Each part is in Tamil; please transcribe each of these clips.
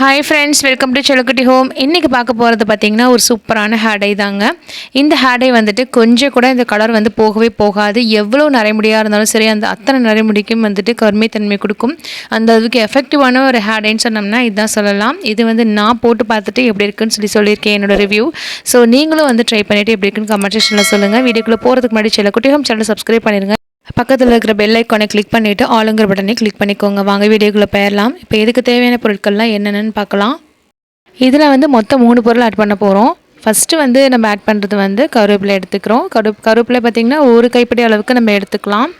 Hi friends welcome to Chellukutty home இன்றைக்கி பார்க்க போகிறது பார்த்திங்கன்னா ஒரு சூப்பரான ஹேடை தாங்க. இந்த ஹேடை வந்துட்டு கொஞ்சம் கூட இந்த கலர் வந்து போகவே போகாது. எவ்வளோ நரைமுடியாக இருந்தாலும் சரி அந்த அத்தனை நரைமுடிக்கும் வந்துட்டு கருமைத்தன்மை கொடுக்கும். அந்த அளவுக்கு எஃபெக்டிவான ஒரு ஹேடைன்னு சொன்னோம்னா இதுதான் சொல்லலாம். இது வந்து நான் போட்டு பார்த்துட்டு எப்படி இருக்குன்னு சொல்லி சொல்லியிருக்கேன் என்னோடய ரிவ்யூ ஸோ நீங்களும் வந்து ட்ரை பண்ணிவிட்டு எப்படி இருக்குன்னு கமெண்ட் செக்ஷனில் சொல்லுங்கள் வீடியோக்குள்ளே போகிறதுக்கு முன்னாடி செல்லக்குட்டி ஹோம் சேனல் சப்ஸ்கிரைப் பண்ணிடுங்க பக்கத்தில் இருக்கிற பெல் ஐக்கானை கிளிக் பண்ணிவிட்டு ஆளுங்கிற பட்டனை கிளிக் பண்ணிக்கோங்க. வாங்க வீடியோக்குள்ளே போயிடலாம். இப்போ இதுக்கு தேவையான பொருட்கள்லாம் என்னென்னு பார்க்கலாம். இதில் வந்து மொத்தம் மூணு பொருள் ஆட் பண்ண போகிறோம் ஃபஸ்ட்டு வந்து நம்ம ஆட் பண்ணுறது வந்து கருவேப்பிலை எடுத்துக்கிறோம். கரு கருவேப்பிலை பார்த்திங்கன்னா ஒரு கைப்பிடி அளவுக்கு நம்ம எடுத்துக்கலாம்.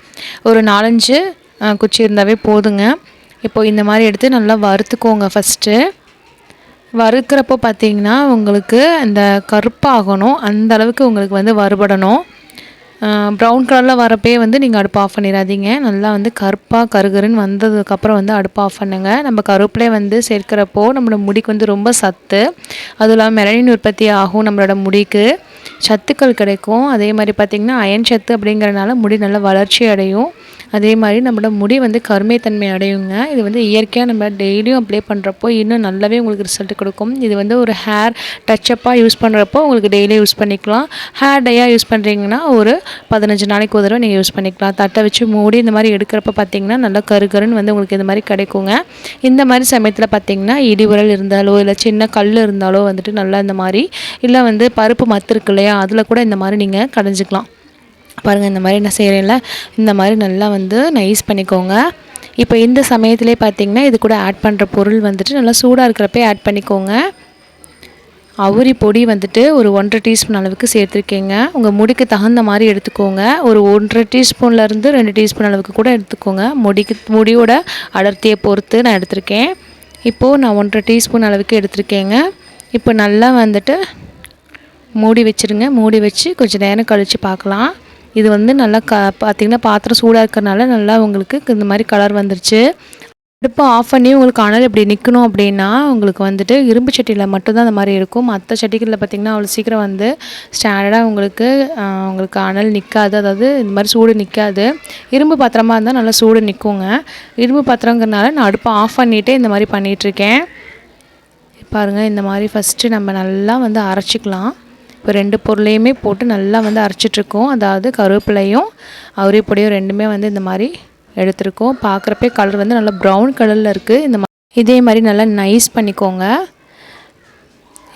ஒரு நாலஞ்சு குச்சி இருந்தாவே போதுங்க. இப்போ இந்த மாதிரி எடுத்து நல்லா வறுத்துக்கோங்க ஃபஸ்ட்டு வறுக்கிறப்போ பார்த்திங்கன்னா உங்களுக்கு அந்த கருப்பாகணும். அந்த அளவுக்கு உங்களுக்கு வந்து வறுபடணும். ப்ரௌன் கலரில் வரப்பே வந்து நீங்கள் அடுப்பு ஆஃப் பண்ணிடாதீங்க. நல்லா வந்து கருப்பாக கருகருன்னு வந்ததுக்கப்புறம் வந்து அடுப்பு ஆஃப் பண்ணுங்கள் நம்ம கருப்பிலே வந்து சேர்க்கிறப்போ நம்மளோட முடிக்கு வந்து ரொம்ப சத்து. அதுவும் இல்லாமல் மெலனின் உற்பத்தி ஆகும் நம்மளோட முடிக்கு. சத்துக்கள் கிடைக்கும். அதே மாதிரி பார்த்திங்கன்னா அயன் சத்து அப்படிங்கிறனால முடி நல்லா வளர்ச்சி அடையும். அதே மாதிரி நம்மளோட முடி வந்து கருமைத்தன்மை அடையுங்க. இது வந்து இயற்கையாக நம்ம டெய்லியும் அப்ளை பண்ணுறப்போ இன்னும் நல்லாவே உங்களுக்கு ரிசல்ட் கொடுக்கும். இது வந்து ஒரு ஹேர் டச்சப்பாக யூஸ் பண்ணுறப்போ உங்களுக்கு டெய்லி யூஸ் பண்ணிக்கலாம். ஹேர் டையாக யூஸ் பண்ணுறீங்கன்னா ஒரு பதினஞ்சு நாளைக்கு ஒரு தடவை நீங்கள் யூஸ் பண்ணிக்கலாம். தட்டை வச்சு மூடி இந்த மாதிரி எடுக்கிறப்ப பார்த்தீங்கன்னா நல்லா கரு கருன்னு வந்து உங்களுக்கு இந்த மாதிரி கிடைக்குங்க. இந்த மாதிரி சமயத்தில் பார்த்தீங்கன்னா இடி உரல் இருந்தாலோ இல்லை சின்ன கல் இருந்தாலோ வந்துட்டு நல்லா இந்த மாதிரி இல்லை வந்து பருப்பு மத்து இருக்கு இல்லையா அதில் கூட இந்த மாதிரி நீங்கள் கடைஞ்சிக்கலாம். பாருங்கள் இந்த மாதிரி நான் செய்கிறேன்ல இந்த மாதிரி நல்லா வந்து நைஸ் பண்ணிக்கோங்க. இப்போ இந்த சமயத்திலே பார்த்தீங்கன்னா இது கூட ஆட் பண்ணுற பொருள் வந்துட்டு நல்லா சூடாக இருக்கிறப்பே ஆட் பண்ணிக்கோங்க. அவுரி பொடி வந்துட்டு ஒரு ஒன்றரை டீஸ்பூன் அளவுக்கு சேர்த்துருக்கேங்க. உங்கள் முடிக்கு தகுந்த மாதிரி எடுத்துக்கோங்க. ஒரு ஒன்றரை டீஸ்பூன்லேருந்து ரெண்டு டீஸ்பூன் அளவுக்கு கூட எடுத்துக்கோங்க. முடிக்கு முடியோட அடர்த்தியை பொறுத்து நான் எடுத்திருக்கேன். இப்போது நான் ஒன்றரை டீஸ்பூன் அளவுக்கு எடுத்திருக்கேங்க. இப்போ நல்லா வந்துட்டு மூடி வச்சுருங்க. மூடி வச்சு கொஞ்சம் நேரம் கழித்து பார்க்கலாம். இது வந்து நல்லா க பார்த்திங்கன்னா பாத்திரம் சூடாக இருக்கிறனால நல்லா உங்களுக்கு இந்த மாதிரி கலர் வந்துருச்சு. அடுப்பை ஆஃப் பண்ணி உங்களுக்கு அனல் இப்படி நிற்கணும் அப்படின்னா உங்களுக்கு வந்துட்டு இரும்பு சட்டியில் மட்டும்தான் அந்த மாதிரி இருக்கும். மற்ற சட்டிகளில் பார்த்திங்கன்னா அவ்வளோ சீக்கிரம் வந்து ஸ்டாண்டர்டாக உங்களுக்கு உங்களுக்கு அனல் நிற்காது அதாவது இந்த மாதிரி சூடு நிற்காது இரும்பு பாத்திரமாக இருந்தால் நல்லா சூடு நிற்குங்க இரும்பு பாத்திரங்கிறனால நான் அடுப்பை ஆஃப் பண்ணிவிட்டு இந்த மாதிரி பண்ணிகிட்ருக்கேன் பாருங்கள் இந்த மாதிரி ஃபஸ்ட்டு நம்ம நல்லா வந்து அரைச்சிக்கலாம். இப்போ ரெண்டு பொருளையுமே போட்டு நல்லா வந்து அரைச்சிட்ருக்கோம். அதாவது கருவேப்பிலையும் அவரி பொடியும் ரெண்டுமே வந்து இந்த மாதிரி எடுத்திருக்கோம். பார்க்குறப்பே கலர் வந்து நல்லா ப்ரௌன் கலரில் இருக்குது இந்த மாதிரி இதே மாதிரி நல்லா நைஸ் பண்ணிக்கோங்க.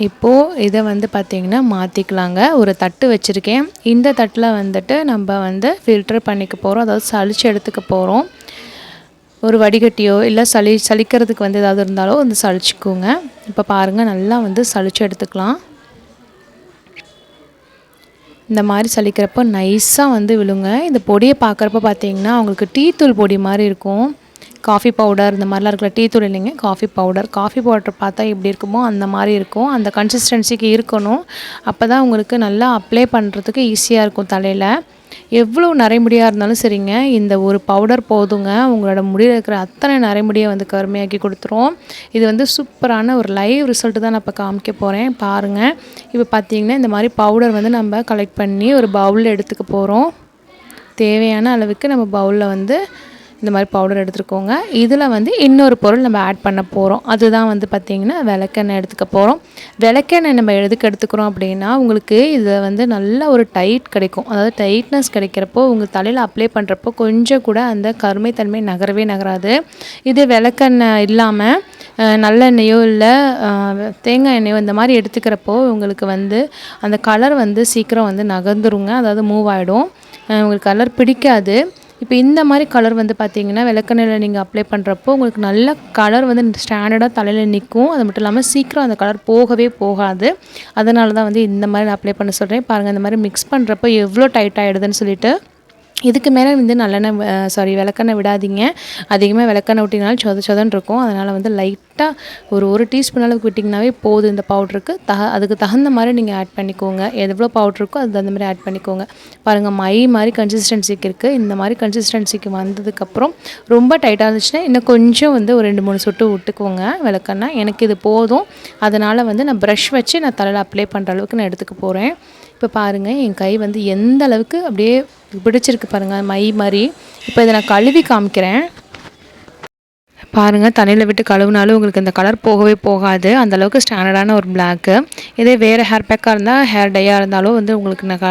இப்போது இதை வந்து பார்த்திங்கன்னா மாற்றிக்கலாங்க ஒரு தட்டு வச்சுருக்கேன். இந்த தட்டில் வந்துட்டு நம்ம வந்து ஃபில்டர் பண்ணிக்க போகிறோம் அதாவது சளிச்சு எடுத்துக்க போகிறோம் ஒரு வடிகட்டியோ இல்லை சளி சளிக்கிறதுக்கு வந்து ஏதாவது இருந்தாலோ வந்து சளிச்சிக்கோங்க. இப்போ பாருங்கள் நல்லா வந்து சளிச்சு எடுத்துக்கலாம். இந்த மாதிரி சலிக்கிறப்போ நைஸாக வந்து விழுங்க. இந்த பொடியை பார்க்குறப்ப பார்த்தீங்கன்னா அவங்களுக்கு டீ தூள் பொடி மாதிரி இருக்கும். காஃபி பவுடர் இந்த மாதிரிலாம் இருக்கிற டீ தூள் இல்லைங்க காஃபி பவுடர் காஃபி பவுடர் பார்த்தா எப்படி இருக்குமோ அந்த மாதிரி இருக்கும். அந்த கன்சிஸ்டன்சிக்கு இருக்கணும். அப்போ தான் உங்களுக்கு நல்லா அப்ளை பண்ணுறதுக்கு ஈஸியாக இருக்கும் தலையில். எவ்வளோ நரைமுடியாக இருந்தாலும் சரிங்க. இந்த ஒரு பவுடர் போதுங்க. உங்களோட முடியில் இருக்கிற அத்தனை நரைமுடியை வந்து கருமையாக்கி கொடுத்துரும். இது வந்து சூப்பரான ஒரு லைவ் ரிசல்ட்டு தான் நான் இப்போ காமிக்க போகிறேன் பாருங்கள் இப்போ பார்த்தீங்கன்னா இந்த மாதிரி பவுடர் வந்து நம்ம கலெக்ட் பண்ணி ஒரு பவுலில் எடுத்துக்க போகிறோம் தேவையான அளவுக்கு நம்ம பவுலில் வந்து இந்த மாதிரி பவுடர் எடுத்துருக்கோங்க இதில் வந்து இன்னொரு பொருள் நம்ம ஆட் பண்ண போகிறோம் அதுதான் வந்து பார்த்திங்கன்னா விளக்கெண்ணெய் எடுத்துக்க போகிறோம் விளக்கெண்ணெய் நம்ம எதுக்கு எடுத்துக்கிறோம் அப்படின்னா உங்களுக்கு இதில் வந்து நல்ல ஒரு டைட் கிடைக்கும். அதாவது டைட்னஸ் கிடைக்கிறப்போ உங்கள் தலையில் அப்ளை பண்ணுறப்போ கொஞ்சம் கூட அந்த கருமைத்தன்மை நகரவே நகராது. இது விளக்கெண்ணெய் இல்லாமல் நல்லெண்ணெயோ இல்லை தேங்காய் எண்ணெயோ இந்த மாதிரி எடுத்துக்கிறப்போ உங்களுக்கு வந்து அந்த கலர் வந்து சீக்கிரம் வந்து நகர்ந்துருங்க. அதாவது மூவ் ஆகிடும் உங்களுக்கு கலர் பிடிக்காது. இப்போ இந்த மாதிரி கலர் வந்து பார்த்தீங்கன்னா விளக்கெண்ணில் நீங்கள் அப்ளை பண்ணுறப்போ உங்களுக்கு நல்ல கலர் வந்து ஸ்டாண்டர்டாக தலையில் நிற்கும் அது மட்டும் இல்லாமல் சீக்கிரம் அந்த கலர் போகவே போகாது. அதனால தான் வந்து இந்த மாதிரி நான் அப்ளை பண்ண சொல்கிறேன் பாருங்கள் இந்த மாதிரி மிக்ஸ் பண்ணுறப்போ எவ்வளோ டைட் ஆகிடுதுன்னு சொல்லிட்டு இதுக்கு மேலே வந்து நல்லெண்ணெய் சாரி விளக்கெண்ணெய் விடாதீங்க. அதிகமாக விளக்கெண்ணெய் விட்டிங்கனாலும் சொத சொதன்னு இருக்கும் அதனால் வந்து லைட்டாக ஒரு ஒரு டீஸ்பூன் அளவுக்கு விட்டிங்கனாவே போதும் இந்த பவுட்ருக்கு தக அதுக்கு தகுந்த மாதிரி நீங்கள் ஆட் பண்ணிக்கோங்க. எவ்வளோ பவுட்ரு இருக்கோ அது தகுந்த மாதிரி ஆட் பண்ணிக்கோங்க. பாருங்கள் மை மாதிரி கன்சிஸ்டன்சிக்கு இருக்குது இந்த மாதிரி கன்சிஸ்டன்சிக்கு வந்ததுக்கப்புறம் ரொம்ப டைட்டாக இருந்துச்சுன்னா இன்னும் கொஞ்சம் வந்து ஒரு ரெண்டு மூணு சொட்டு விட்டுக்கோங்க விளக்கெண்ணெய். எனக்கு இது போதும். அதனால் வந்து நான் ப்ரஷ் வச்சு நான் தலையில் அப்ளை பண்ணுற அளவுக்கு நான் எடுத்துக்க போகிறேன் இப்போ பாருங்கள் என் கை வந்து எந்த அளவுக்கு அப்படியே பிடிச்சிருக்கு பாருங்கள் மை மாதிரி. இப்போ இதை நான் கழுவி காமிக்கிறேன். பாருங்கள் தண்ணியில் விட்டு கழுவுனாலும் உங்களுக்கு இந்த கலர் போகவே போகாது. அந்தளவுக்கு ஸ்டாண்டர்டான ஒரு பிளாக்கு இதே வேறு ஹேர் பேக்காக இருந்தால் ஹேர் டையாக இருந்தாலும் வந்து உங்களுக்கு நான்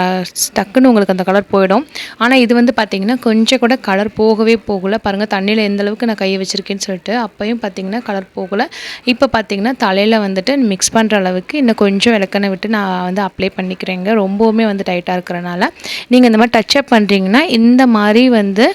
டக்குன்னு உங்களுக்கு அந்த கலர் போயிடும். ஆனால் இது வந்து பார்த்திங்கன்னா கொஞ்சம் கூட கலர் போகவே போகலை. பாருங்கள் தண்ணியில் எந்த அளவுக்கு நான் கையை வச்சுருக்கேன்னு சொல்லிட்டு அப்போயும் பார்த்திங்கன்னா கலர் போகலை. இப்போ பார்த்திங்கன்னா தலையில் வந்துட்டு மிக்ஸ் பண்ணுற அளவுக்கு இன்னும் கொஞ்சம் விளக்கெண்ணெய் விட்டு நான் வந்து அப்ளை பண்ணிக்கிறேங்க. ரொம்பவுமே வந்து டைட்டாக இருக்கிறனால. நீங்கள் இந்த மாதிரி டச்சப் பண்ணுறீங்கன்னா இந்த மாதிரி வந்து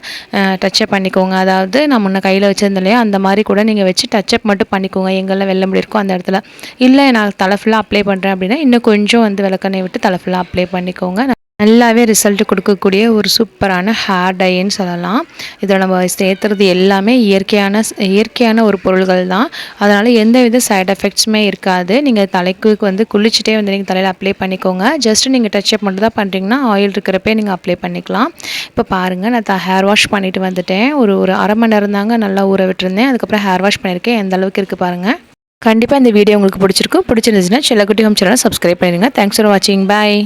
டச்சப் பண்ணிக்கோங்க. அதாவது நான் முன்ன கையில் வச்சுருந்தேன் இல்லையா அந்த மாதிரி கூட நீங்கள் வச்சு டச்சப் மட்டும் பண்ணிக்கோங்க. எங்கெல்லாம் வெள்ளை முடி இருக்கோ அந்த இடத்துல. இல்லை நான் தலை ஃபுல்லாக அப்ளை பண்ணுறேன் அப்படின்னா இன்னும் கொஞ்சம் வந்து விளக்கெண்ணெய் விட்டு தலை ஃபுல்லாக அப்ளை பண்ணிக்கோங்க. நல்லாவே ரிசல்ட் கொடுக்கக்கூடிய ஒரு சூப்பரான ஹேர் டைன்னு சொல்லலாம். இதில் நம்ம சேர்த்துறது எல்லாமே இயற்கையான இயற்கையான ஒரு பொருள்கள் தான். அதனால் எந்த வித சைட் எஃபெக்ட்ஸுமே இருக்காது. நீங்கள் தலைக்கு வந்து குளிச்சுட்டே வந்து நீங்கள் தலையில் அப்ளை பண்ணிக்கோங்க. ஜஸ்ட் நீங்கள் டச்சப் மட்டும் தான் பண்ணுறீங்கன்னா ஆயில் இருக்கிறப்பே நீங்கள் அப்ளை பண்ணிக்கலாம். இப்போ பாருங்கள் நான் த ஹேர் வாஷ் பண்ணிவிட்டு வந்துட்டேன். ஒரு ஒரு அரை மணி நேரம் தாங்க நல்லா ஊற விட்டுருந்தேன். அதுக்கப்புறம் ஹேர் வாஷ் பண்ணியிருக்கேன். எந்த அளவுக்கு இருக்குது பாருங்கள் கண்டிப்பாக இந்த வீடியோ உங்களுக்கு பிடிச்சிருக்கும். பிடிச்சிருந்துச்சுன்னா செல்லக்குட்டி ஹோம் சேனலை சப்ஸ்கிரைப் பண்ணிடுங்க. தேங்க்ஸ் ஃபார் வாட்சிங் பாய்